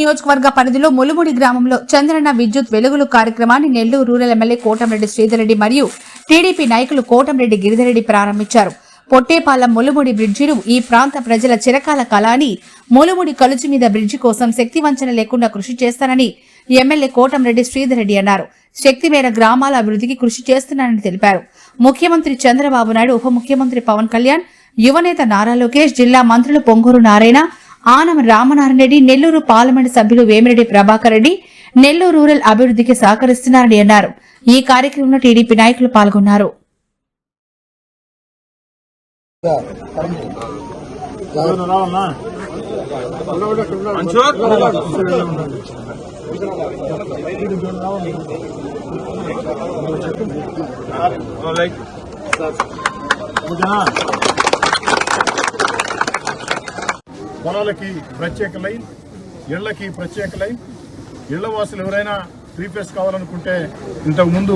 నియోజకవర్గ పరిధిలో ములుముడి గ్రామంలో చంద్రన్న విద్యుత్ వెలుగులు కార్యక్రమాన్ని నెల్లూరు రూరల్ ఎమ్మెల్యే కోటంరెడ్డి శ్రీధర్రెడ్డి మరియు టీడీపీ నాయకులు కోటంరెడ్డి గిరిధరెడ్డి ప్రారంభించారు. పొట్టేపాలెం ములుముడి బ్రిడ్జిను ఈ ప్రాంత ప్రజల చిరకాల కళాని ములుముడి కలుచి మీద బ్రిడ్జి కోసం శక్తి వంచన లేకుండా కృషి చేస్తానని ఎమ్మెల్యే కోటంరెడ్డి శ్రీధర్రెడ్డి అన్నారు. శక్తి మేర గ్రామాల అభివృద్ధికి కృషి చేస్తున్నానని తెలిపారు. ముఖ్యమంత్రి చంద్రబాబు నాయుడు ఉప ముఖ్యమంత్రి పవన్ కళ్యాణ్ యువనేత నారా లోకేష్ జిల్లా మంత్రులు పొంగూరు నారాయణ ఆనం రామనారాయణ రెడ్డి నెల్లూరు పార్లమెంటు సభ్యులు వేమిరెడ్డి ప్రభాకర్ రెడ్డి నెల్లూరు రూరల్ అభివృద్ధికి సహకరిస్తున్నారని అన్నారు. ఈ కార్యక్రమంలో టీడీపీ నాయకులు పాల్గొన్నారు. పొలాలకి ప్రత్యేక లైన్ ఇళ్ళకి ప్రత్యేక లైన్. ఇళ్ళ వాసులు ఎవరైనా త్రీ ఫేస్ కావాలనుకుంటే ఇంతకు ముందు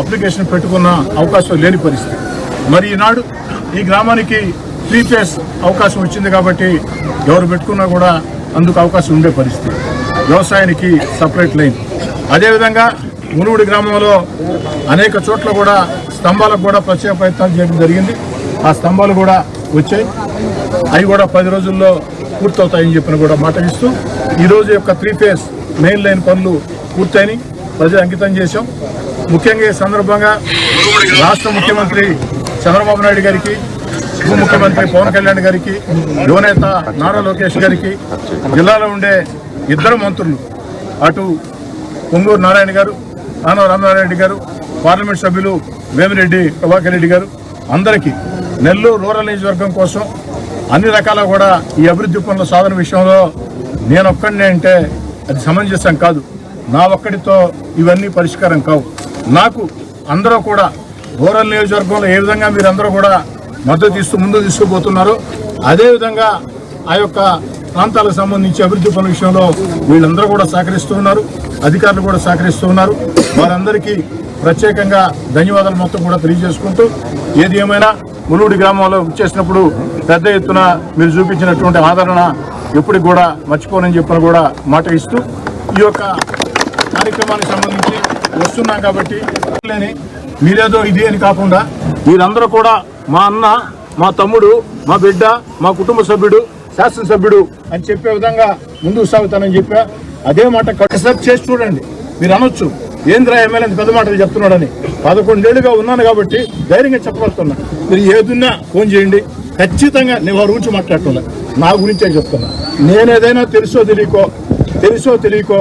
అప్లికేషన్ పెట్టుకున్న అవకాశం లేని పరిస్థితి. మరి ఈనాడు ఈ గ్రామానికి త్రీ ఫేస్ అవకాశం వచ్చింది కాబట్టి ఎవరు పెట్టుకున్నా కూడా అందుకు అవకాశం ఉండే పరిస్థితి. వ్యవసాయానికి సపరేట్ లైన్. అదేవిధంగా మునుగుడి గ్రామంలో అనేక చోట్ల కూడా స్తంభాలకు కూడా ప్రత్యేక ప్రయత్నాలు చేయడం జరిగింది. ఆ స్తంభాలు కూడా వచ్చాయి. అవి కూడా పది రోజుల్లో పూర్తవుతాయని చెప్పిన కూడా మాట ఇస్తూ ఈ రోజు యొక్క త్రీ ఫేస్ మెయిన్ లైన్ పనులు పూర్తయినాయి. ప్రజలు అంకితం చేశాం. ముఖ్యంగా ఈ సందర్భంగా రాష్ట్ర ముఖ్యమంత్రి చంద్రబాబు నాయుడు గారికి ఉప ముఖ్యమంత్రి పవన్ కళ్యాణ్ గారికి యువనేత నారా లోకేష్ గారికి జిల్లాలో ఉండే ఇద్దరు మంత్రులు అటు పొంగూరు నారాయణ గారు ఆనవ రామారెడ్డి గారు పార్లమెంట్ సభ్యులు వేమిరెడ్డి ప్రభాకర్ రెడ్డి గారు అందరికీ నెల్లూరు రూరల్ నియోజకవర్గం కోసం అన్ని రకాల కూడా ఈ అభివృద్ధి పనుల సాధన విషయంలో నేను ఒక్కడినే అంటే అది సమంజసం కాదు. నా ఒక్కడితో ఇవన్నీ పరిష్కారం కావు. నాకు అందరూ కూడా రూరల్ నియోజకవర్గంలో ఏ విధంగా మీరందరూ కూడా మద్దతు ఇస్తూ ముందు తీసుకుపోతున్నారో అదేవిధంగా ఆ యొక్క ప్రాంతాలకు సంబంధించి అభివృద్ధి పనుల విషయంలో వీళ్ళందరూ కూడా సహకరిస్తూ ఉన్నారు అధికారులు కూడా సహకరిస్తూ ఉన్నారు. వారందరికీ ప్రత్యేకంగా ధన్యవాదాలు మొత్తం కూడా తెలియజేసుకుంటూ ఏది ఏమైనా ములుగుడి గ్రామంలో చేసినప్పుడు పెద్ద ఎత్తున మీరు చూపించినటువంటి ఆదరణ ఎప్పటికి కూడా మర్చిపోనని చెప్పిన కూడా మాట ఇస్తూ ఈ యొక్క కార్యక్రమానికి సంబంధించి వస్తున్నాం కాబట్టి లేని మీరేదో ఇది అని కాకుండా మీరందరూ కూడా మా అన్న మా తమ్ముడు మా బిడ్డ మా కుటుంబ సభ్యుడు శాసనసభ్యుడు అని చెప్పే విధంగా ముందుకు సాగుతానని చెప్పా. అదే మాట కట్టసప్ చేసి చూడండి. మీరు అనొచ్చు. ఏంద్రా ఎమ్మెల్యే పెద్ద మాటలు చెప్తున్నాడని. పదకొండేళ్ళుగా ఉన్నాను కాబట్టి ధైర్యంగా చెప్పగలుగుతున్నా. మీరు ఏదున్నా ఫోన్ చేయండి. ఖచ్చితంగా నేను వారి గురించి మాట్లాడుతున్నా. నా గురించే చెప్తున్నా. నేనేదైనా తెలుసో తెలియకో తెలుసో తెలియకో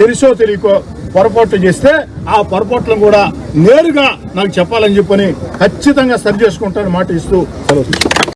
తెలుసో తెలియకో పొరపాట్లు చేస్తే ఆ పొరపాట్లను కూడా నేరుగా నాకు చెప్పాలని చెప్పని ఖచ్చితంగా సరి చేసుకుంటాను మాట ఇస్తూ సెలవు